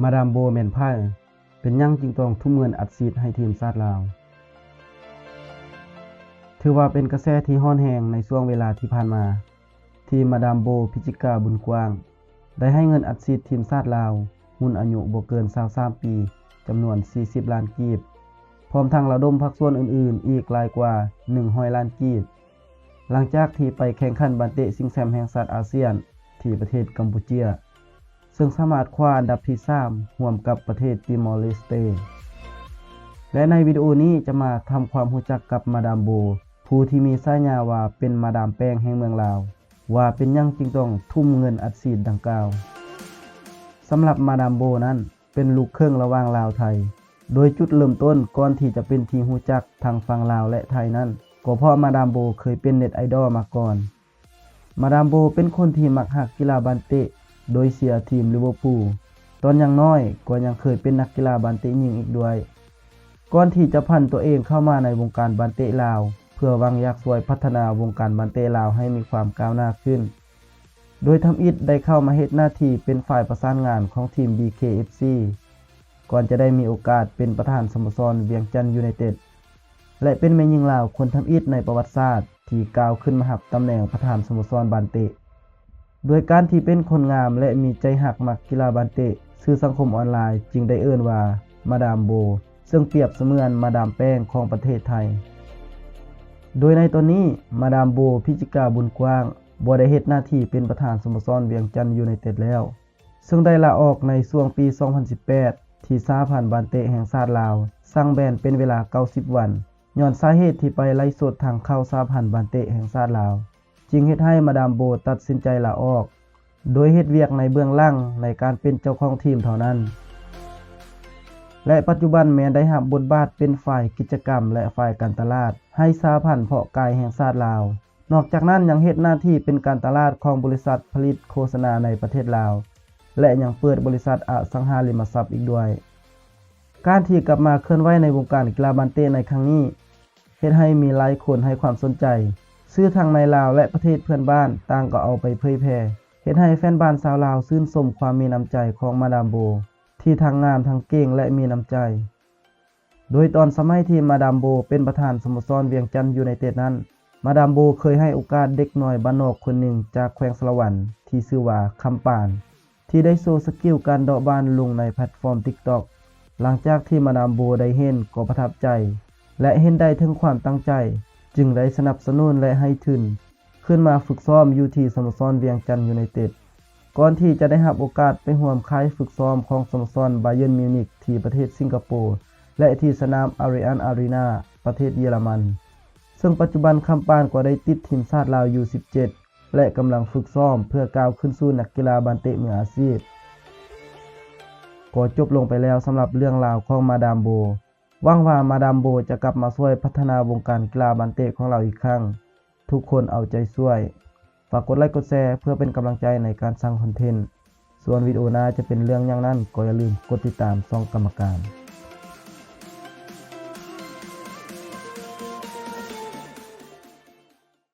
มาดามโบแมนไพ่เป็นยังจึงต้องทุ่มเงินอัดฉีดให้ทีมชาติลาว ถือว่าเป็นกระแสที่ฮ้อนแรงในช่วงเวลาที่ผ่านมา ที่มาดามโบพิจิกาบุญกว้าง ได้ให้เงินอัดฉีดทีมชาติลาวรุ่นอายุบ่เกิน23ปีจำนวน 40 ล้านกีบ พร้อมทั้งระดมภาคส่วนอื่นๆ อีกหลายกว่า 100 ล้านกีบ หลังจากที่ไปแข่งขันบันเตะซิงแซมแห่งชาติอาเซียน ที่ประเทศกัมพูเชีย ซึ่งสามารถคว้าอันดับที่3ร่วมกับประเทศติมอร์เลสเต และในวิดีโอนี้จะมาทำความรู้จักกับมาดามโบ ผู้ที่มีสายาว่าเป็นมาดามแป้งแห่งเมืองลาว ว่าเป็นยังจึงต้องทุ่มเงินอัดฉีดดังกล่าวสำหรับมาดามโบนั้นเป็นลูกเครึ่องระหว่างลาวไทย โดยจุดเริ่มต้นก่อนที่จะเป็นที่รู้จักทางฝั่งลาวและไทยนั้นก็เพราะมาดามโบเคยเป็นเน็ตไอดอลมาก่อน มาดามโบเป็นคนที่มักหักกีฬาบาลเตะ โดยเสียทีมลิเวอร์พูลตอนยังน้อยก็ยังเคยเป็นนักกีฬาบาลเตะหญิงอีกด้วย ก่อนที่จะพันตัวเองเข้ามาในวงการบาลเตะลาว เพื่อวังอยากช่วยพัฒนาวงการบาลเตะลาวให้มีความก้าวหน้าขึ้น โดยทำอิดได้เข้ามาเฮ็ดหน้าที่เป็นฝ่ายประสานงานของทีม BKFC ก่อนจะได้มีโอกาสเป็นประธานสโมสรเวียงจันทน์ยูไนเต็ดและเป็นแม่ยิงลาวคนทำอิดในประวัติศาสตร์ที่ก้าวขึ้นมาหับตำแหน่งประธานสโมสรบานเตะ โดยการที่เป็นคนงามและมีใจหักมักกีฬาบานเตะสื่อสังคมออนไลน์จึงได้เอิ้นว่ามาดามโบ ซึ่งเปรียบเสมือนมาดามแป้งของประเทศไทย โดยในตอนนี้มาดามโบพิจิกาบุญกว้างบ่ได้เฮ็ดหน้าที่เป็นประธานสโมสรเวียงจันทน์ยูไนเต็ดแล้ว ซึ่งได้ลาออกในช่วงปี 2018 ที่สาพันธ์บานเตะแห่งชาติลาวสั่งแบนเป็นเวลา 90 วันย้อนสาเหตุที่ไปไล่สดทางเข้าสาพันธ์บานเตะแห่งชาติลาว จึงเฮ็ดให้มาดามโบตัดสินใจลาออก โดยเฮ็ดเวียกในเบื้องล่างในการเป็นเจ้าของทีมเท่านั้น และปัจจุบันแม้ได้รับบทบาทเป็นฝ่ายกิจกรรม และฝ่ายการตลาด ให้สาพันธ์เพาะกายแห่งชาติลาว นอกจากนั้นยังเฮ็ดหน้าที่เป็นการตลาดของบริษัทผลิตโฆษณาในประเทศลาว และยังเปิดบริษัทอสังหาริมทรัพย์อีกด้วย การที่กลับมาเคลื่อนไหวในวงการกีฬาบันเตะในครั้งนี้เฮ็ดให้มีหลายคนให้ความสนใจ ซื้อทางในลาวและประเทศเพื่อนบ้านต่างก็เอาไปเผยแพร่เฮ็ดให้แฟนบ้านชาวลาวชื่นชมความมีน้ำใจของมาดามโบ ที่ทั้งงามทั้งเก่งและมีน้ำใจ โดยตอนสมัยที่มาดามโบเป็นประธานสโมสรเวียงจันทน์ยูไนเต็ดนั้น มาดามโบเคยให้โอกาสเด็กน้อยบ้านนอกคนหนึ่งจากแขวงสละวันที่ชื่อว่าคำปาน ที่ได้โชว์สกิลการเดาะบานลงในแพลตฟอร์ม TikTok หลังจากที่มาดามโบได้เห็นก็ประทับใจ และเห็นได้ถึงความตั้งใจ จึงได้สนับสนุนและให้ทุน ขึ้นมาฝึกซ้อมอยู่ที่สโมสรเวียงจันทน์ยูไนเต็ดก่อนที่จะได้รับโอกาสไปร่วมค่ายฝึกซ้อมของสโมสรบาเยิร์นมิวนิกที่ประเทศสิงคโปร์และที่สนามอารีอันอารีนาประเทศเยอรมัน ซึ่งปัจจุบันคำปานก็ได้ติดทีมชาติลาวอยู่17และกำลังฝึกซ้อมเพื่อก้าวขึ้นสู่นักกีฬาบานเตะมืออาชีพก็จบลงไปแล้วสำหรับเรื่องราวของมาดามโบ หวังว่ามาดามโบจะกลับมาช่วยพัฒนาวงการกีฬาบันเตะของเราอีกครั้ง ทุกคนเอาใจช่วย ฝากกดไลค์กดแชร์เพื่อเป็นกำลังใจในการสร้างคอนเทนต์ ส่วนวิดีโอหน้าจะเป็นเรื่องอย่างนั้นก็อย่าลืมกดติดตามช่องกรรมการ